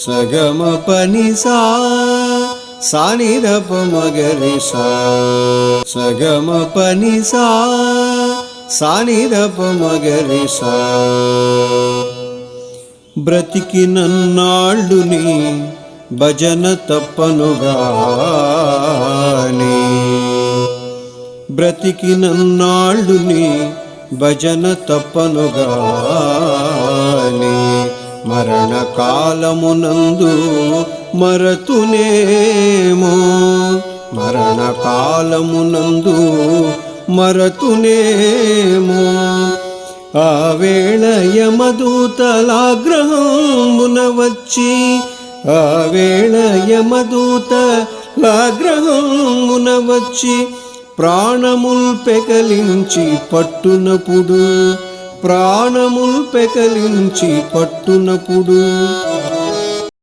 సగమ పని సా సానిదప మగరి సగమ పని సా సానిదప మగరి బ్రతికి నన్నాళ్ళుని భజన తప్పనుగాని. బ్రతికి నన్నాళ్ళుని భజన తప్పనుగాని. మరణకాలమునందు మరతునేమో. మరణ కాలమునందు మరతునేమో. ఆ వేళ యమదూతలాగ్రహమున వచ్చి ఆ వేళ యమదూతలాగ్రహమున వచ్చి ప్రాణముల్ పెకలించి పట్టునప్పుడు ప్రాణముల్ పెకలించి పట్టునప్పుడు